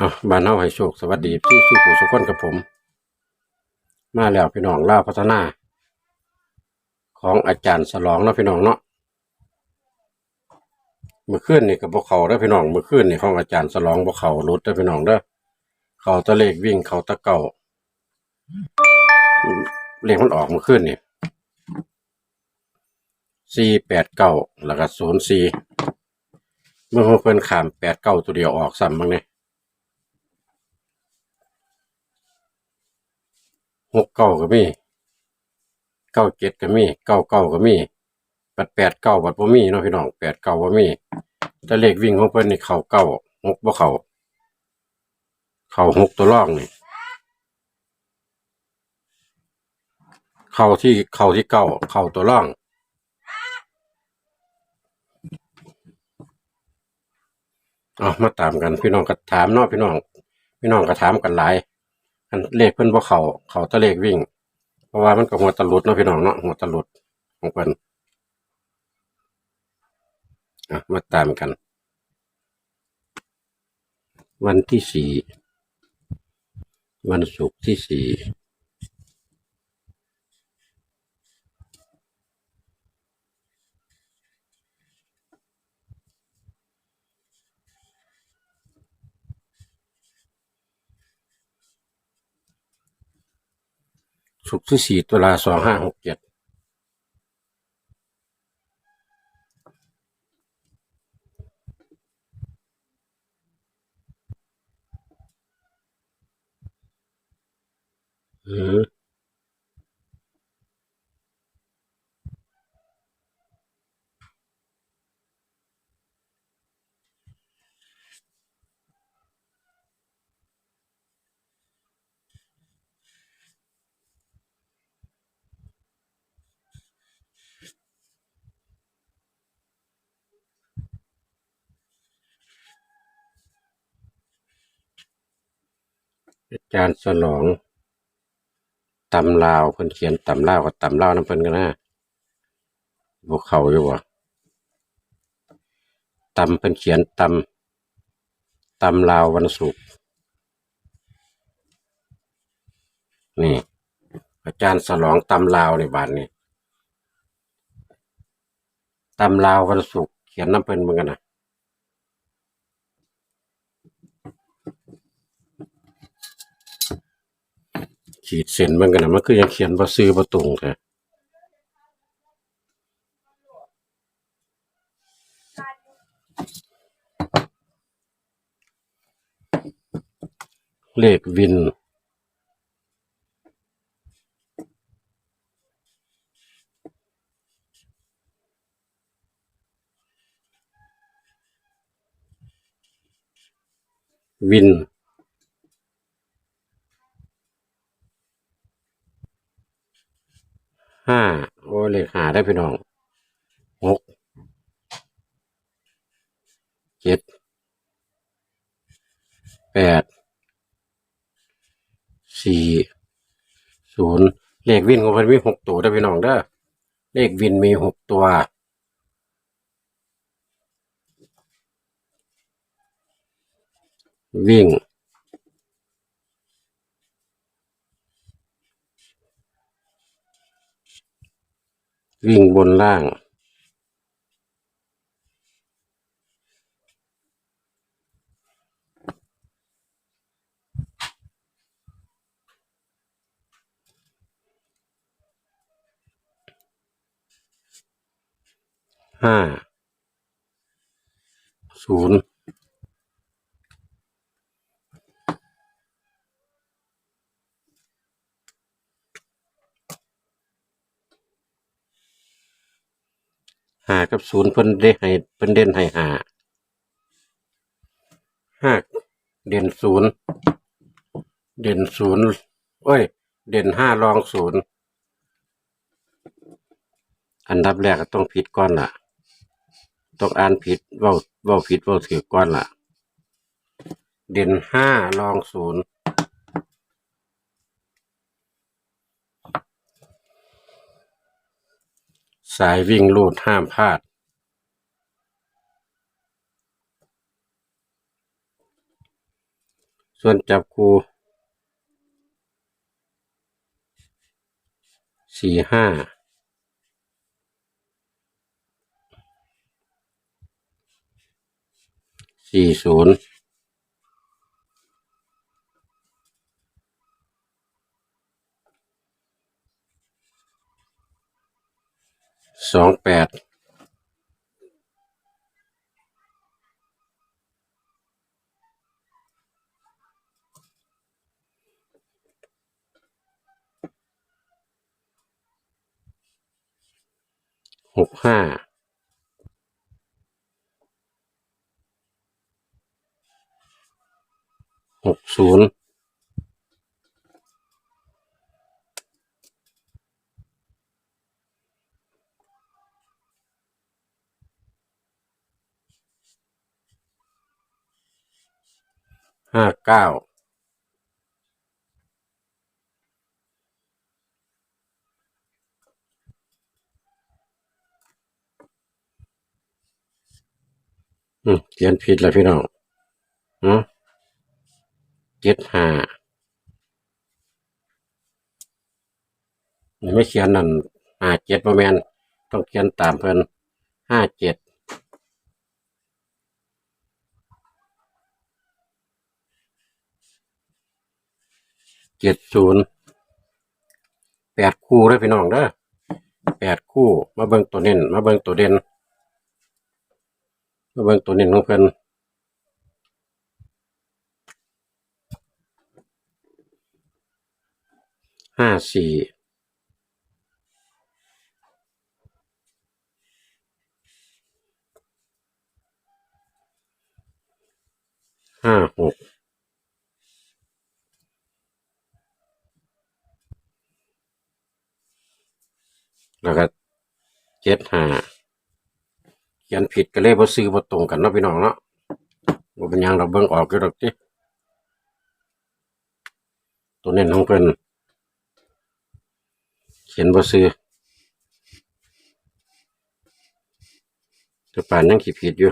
อะบ้านเฮาให้โชค สวัสดีที่สู้ผู้สุขคนกับผม มาแล้วพี่น้องล่าพัฒนา ของอาจารย์สลองเนาะพี่น้องเนาะเมื่อคืนนี่กับพวกเขาเด้อพี่น้องเมื่อคืนนี่ของอาจารย์สลองพวกเขาหลุดเด้อพี่น้องเด้อเขาตะเลขวิ่งเขาตะเก่าเลขมันออกเมื่อคืนนี่สี่แปดเก้าแล้วก็ศูนย์สี่เมื่อเพิ่นขามแปดเก้าตัวเดียวออกซ้ำบ้างเนี่ย หกเก้าก็มีเก้าเจ็ดก็มีเก้าเก้าก็มีแปดแปดเก้าบัดบ่มีเนาะพี่น้องแปดเก้าบ่มีแต่เลขวิ่งของเพิ่นนี่เข้าเก้าหกบ่เข้าเข้าหกตัวร่องนี่เข้าที่เข้าที่เก้าเข้าตัวร่องเอามาตามกันพี่น้องก็ถามเนาะพี่น้อง พี่น้องก็ถามกันหลาย อันเลขเพิ่นบ่เขาเขาตะเลขวิ่ง เพราะว่ามันก็หัวตะลุดเนาะพี่น้องเนาะหัวตะลุดของเพิ่นอะมาตามกัน วันที่สี่วันศุกร์ที่สี่ ศุกร์ที่สี่ตุลาสองห้าหกเจ็ดอืม อาจารย์สลองตำลาวเพิ่นเขียนตำลาวกับตำลาวน้ำเพิ่นกันนะพวกเขาอยู่บ่ตำเพิ่นเขียนตำตำลาววันศุกร์นี่ อาจารย์สลองตำลาวในบ้านนี้ตำลาววันศุกร์เขียนน้ำเพิ่นเหมือนกันนะ ขีดเส้นเหมือนกันนะมันคือยังเขียนว่าซื้อประตุงแท้เลขวิน วิน ห้าโอ้เลขหา ได้พี่น้องหกเจ็ดแปดสี่ศูนย์เลขวินของเพิ่นมีหกตัวได้พี่น้องเด้อเลขวินมีหกตัววิ่ง วิ่งบนล่าง ห้า ศูนย์ หากับศูนย์เพิ่นได้ให้เพิ่นเด่นให้หาห้าเด่นศูนย์เด่นศูนย์โอ้ย เด่นห้ารองศูนย์อันดับแรกก็ต้องผิดก่อนล่ะ ต้องอ่านผิดว้าว้าผิดว้าถือก่อนล่ะ เด่นห้ารองศูนย์ สายวิ่งลูดห้ามพลาด ส่วนจับคู่สี่ห้าสี่ศูนย์สองแปด หกห้าหกศูนย์ห้าเก้า อืมเขียนผิดแล้วพี่น้องอืมเจ็ดห้าไม่เขียนนั่นห้าเจ็ดประมาณต้องเขียนตามเพิ่นห้าเจ็ดเจ็ดศูนย์แปดคู่เลยพี่น้องเด้อแปดคู่มาเบิ่งตัวเน้นมาเบิ่งตัวเด่น เบิ่งตัวเน้นของเพิ่นห้าสี่ห้าหกแล้วก็เจ็ดห้า เขียนผิดก็เลยบ่ซื้อบ่ตรงกันเนาะพี่น้องเนาะบ่เป็นหยังเราเบิ่งออกอยู่ดอกติตัวเน้นของเพิ่นเขียนบ่ซื้อแต่ป่านยังขี้ผิดอยู่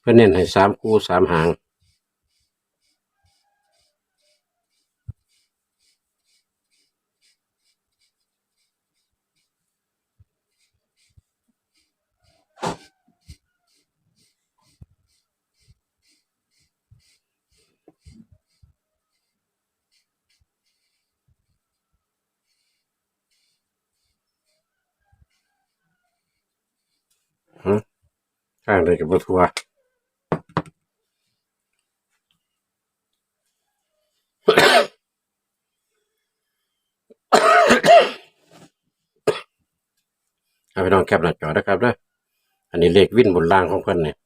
เพื่อนเน้นให้สามคู่สามหาง ข้างเลยกับบัทัวเอาไปลองแคปหน้าจอนะครับเด้ออันนี้เลขวิ่นบนล่างของเพื่อนเนี่ย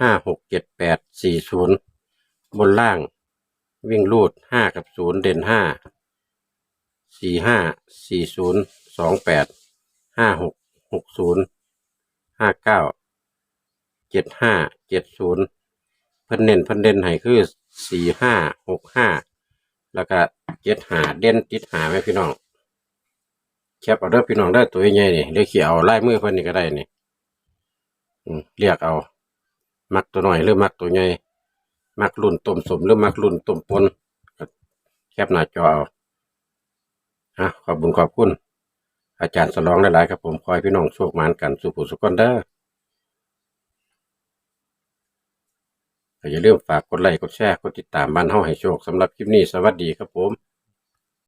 ห้าหกเจ็ดแปดสี่ศูนย์บนล่าง วิ่งรูดห้ากับศูนย์เด่นห้าสี่ห้าสี่ศูนย์สองแปดห้าหกหกศูนย์ ห้าเก้าเจ็ดห้าเจ็ดศูนย์เพิ่นเน้นเพิ่นเด่นให้คือสี่ห้าหกห้าแล้วก็เจ็ดหาเด่นติดหาไหมพี่น้องแคปเอาเด้อพี่น้องได้ตัวใหญ่ๆนี่เรียกเขียเอาลายมือเพิ่นนี่ก็ได้นี่เรียกเอา มักตัวหน่อยหรือมักตัวใหญ่มักรุ่นต้มสมหรือมักรุ่นต้มปนแคปหน้าจอเอาฮะขอบคุญขอบคุณ อาจารย์สลองหลายๆครับผมคอยพี่น้องโชคมานกันสุขุสุขคนเด้ออย่าลืมฝากกดไลค์กดแชร์กดติดตามบ้านเฮาให้โชคสำหรับคลิปนี้สวัสดีครับผม